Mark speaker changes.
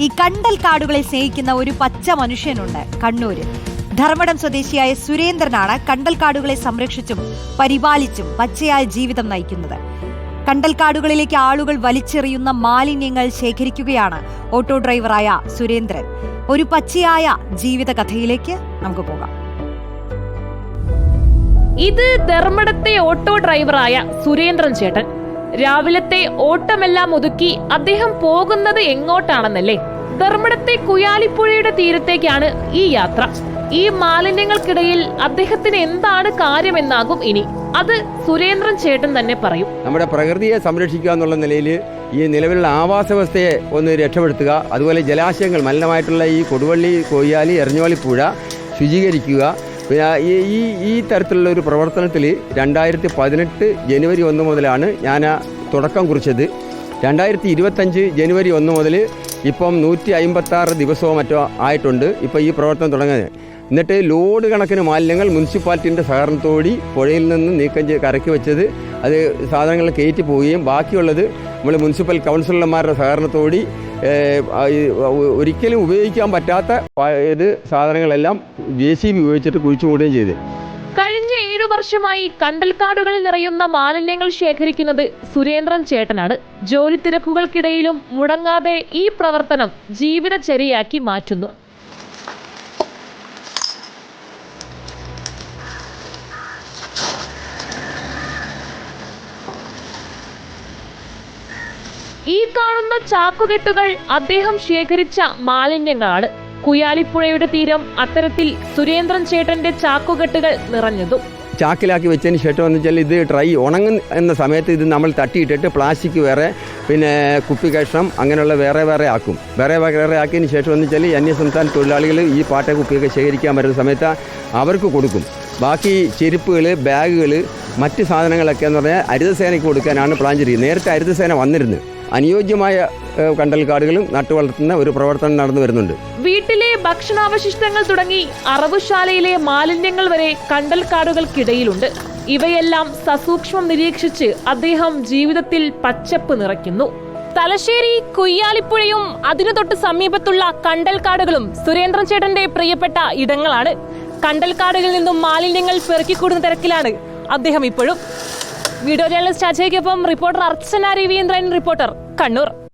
Speaker 1: ഈ കണ്ടൽ കാടുകളെ സ്നേഹിക്കുന്ന ഒരു പച്ച മനുഷ്യനുണ്ട് കണ്ണൂര്. ധർമ്മടം സ്വദേശിയായ സുരേന്ദ്രനാണ് കണ്ടൽ കാടുകളെ സംരക്ഷിച്ചും പരിപാലിച്ചും പച്ചയായ ജീവിതം നയിക്കുന്നത്. കണ്ടൽക്കാടുകളിലേക്ക് ആളുകൾ വലിച്ചെറിയുന്ന മാലിന്യങ്ങൾ ശേഖരിക്കുകയാണ് ഓട്ടോ ഡ്രൈവറായ സുരേന്ദ്രൻ. ഒരു പച്ചയായ ജീവിത കഥയിലേക്ക് നമുക്ക് പോകാം.
Speaker 2: ഇത് ധർമ്മടത്തെ ഓട്ടോ ഡ്രൈവറായ സുരേന്ദ്രൻ ചേട്ടൻ. രാവിലത്തെ ഓട്ടമെല്ലാം ഒതുക്കി അദ്ദേഹം പോകുന്നത് എങ്ങോട്ടാണെന്നല്ലേ? ധർമ്മടത്തെ കുയാലിപ്പുഴയുടെ തീരത്തേക്കാണ് ഈ യാത്ര. ഈ മാലിന്യങ്ങൾക്കിടയിൽ അദ്ദേഹത്തിന് എന്താണ് കാര്യമെന്നാകും ഇനി. അത് സുരേന്ദ്രൻ ചേട്ടൻ തന്നെ പറയും.
Speaker 3: നമ്മുടെ പ്രകൃതിയെ സംരക്ഷിക്കുക എന്നുള്ള നിലയിൽ ഈ നിലവിലുള്ള ആവാസ വ്യവസ്ഥയെ ഒന്ന് രക്ഷപ്പെടുത്തുക. അതുപോലെ ജലാശയങ്ങൾ മലിനമായിട്ടുള്ള ഈ കൊടുവള്ളി കൊയ്യാലി എറിഞ്ഞോളി പുഴ ശുചീകരിക്കുക. പിന്നെ ഈ ഈ തരത്തിലുള്ള ഒരു പ്രവർത്തനത്തിൽ രണ്ടായിരത്തി പതിനെട്ട് ജനുവരി ഒന്ന് മുതലാണ് ഞാൻ തുടക്കം കുറിച്ചത്. രണ്ടായിരത്തി ഇരുപത്തഞ്ച് ജനുവരി ഒന്ന് മുതൽ ഇപ്പം നൂറ്റി അമ്പത്താറ് ദിവസമോ മറ്റോ ആയിട്ടുണ്ട് ഇപ്പോൾ ഈ പ്രവർത്തനം തുടങ്ങുന്നത്. എന്നിട്ട് ലോഡ് കണക്കിന് മാലിന്യങ്ങൾ മുനിസിപ്പാലിറ്റിന്റെ സഹകരണത്തോടി പുഴയിൽ നിന്ന് നീക്കം ചെയ്ത് കരക്കി വെച്ചത് അത് സാധനങ്ങൾ കയറ്റി പോവുകയും ബാക്കിയുള്ളത് നമ്മൾ മുനിസിപ്പൽ കൗൺസിലർമാരുടെ സഹകരണത്തോടി ഒരിക്കലും ഉപയോഗിക്കാൻ പറ്റാത്ത ഇത് സാധനങ്ങളെല്ലാം ജെ സി ബി ഉപയോഗിച്ചിട്ട് കുഴിച്ചു മൂടുകയും ചെയ്ത്.
Speaker 2: വർഷമായി കണ്ടൽക്കാടുകളിൽ നിറയുന്ന മാലിന്യങ്ങൾ ശേഖരിക്കുന്നത് സുരേന്ദ്രൻ ചേട്ടനാണ്. ജോലി തിരക്കുകൾക്കിടയിലും മുടങ്ങാതെ ഈ പ്രവർത്തനം ജീവിതചര്യയാക്കി മാറ്റുന്നു. ഈ കാണുന്ന ചാക്കുകെട്ടുകൾ അദ്ദേഹം ശേഖരിച്ച മാലിന്യങ്ങളാണ്. കുയാലിപ്പുഴയുടെ തീരം അത്തരത്തിൽ സുരേന്ദ്രൻ ചേട്ടന്റെ ചാക്കുകെട്ടുകൾ നിറഞ്ഞതും.
Speaker 3: ചാക്കിലാക്കി വെച്ചതിന് ശേഷം എന്ന് വെച്ചാൽ ഇത് ഡ്രൈ ഉണങ്ങുന്ന സമയത്ത് ഇത് നമ്മൾ തട്ടിയിട്ടിട്ട് പ്ലാസ്റ്റിക് വേറെ പിന്നെ കുപ്പി കഷ്ണം അങ്ങനെയുള്ള വേറെ വേറെ ആക്കും. വേറെ വേറെ ആക്കിയതിന് ശേഷം എന്ന് വെച്ചാൽ അന്യ സംസ്ഥാന തൊഴിലാളികൾ ഈ പാട്ട കുപ്പിയൊക്കെ ശേഖരിക്കാൻ വരുന്ന സമയത്ത് അവർക്ക് കൊടുക്കും. ബാക്കി ചെരുപ്പുകൾ ബാഗുകൾ മറ്റ് സാധനങ്ങളൊക്കെ എന്ന് പറഞ്ഞാൽ ഹരിതസേനയ്ക്ക് കൊടുക്കാനാണ് പ്ലാൻ ചെയ്തിരിക്കുന്നത്. നേരത്തെ ഹരിതസേന വന്നിരുന്നു. അനുയോജ്യമായ ഏഹ്, കണ്ടൽക്കാടുകളും നട്ടുവളർത്തുന്ന ഒരു പ്രവർത്തനം നടന്നു വരുന്നുണ്ട്.
Speaker 2: വീട്ടിലെ ഭക്ഷണാവശിഷ്ടങ്ങൾ തുടങ്ങി അറവുശാലയിലെ മാലിന്യങ്ങൾ വരെ കണ്ടൽ കണ്ടൽക്കാടുകൾക്കിടയിലുണ്ട്. ഇവയെല്ലാം സസൂക്ഷ്മം നിരീക്ഷിച്ച് അദ്ദേഹം ജീവിതത്തിൽ പച്ചപ്പ് നിറയ്ക്കുന്നു. തലശ്ശേരി കുയ്യാലിപ്പുഴയും അതിനു തൊട്ട് സമീപത്തുള്ള കണ്ടൽക്കാടുകളും സുരേന്ദ്രൻ ചേട്ടന്റെ പ്രിയപ്പെട്ട ഇടങ്ങളാണ്. കണ്ടൽക്കാടുകളിൽ നിന്നും മാലിന്യങ്ങൾ പെറുക്കിക്കൂടുന്ന തിരക്കിലാണ് അദ്ദേഹം ഇപ്പോഴും. വീഡിയോ ജേർണലിസ്റ്റ് അജയ്ക്കൊപ്പം റിപ്പോർട്ടർ അർച്ചന രവീന്ദ്രൻ റിപ്പോർട്ടർ കണ്ണൂർ.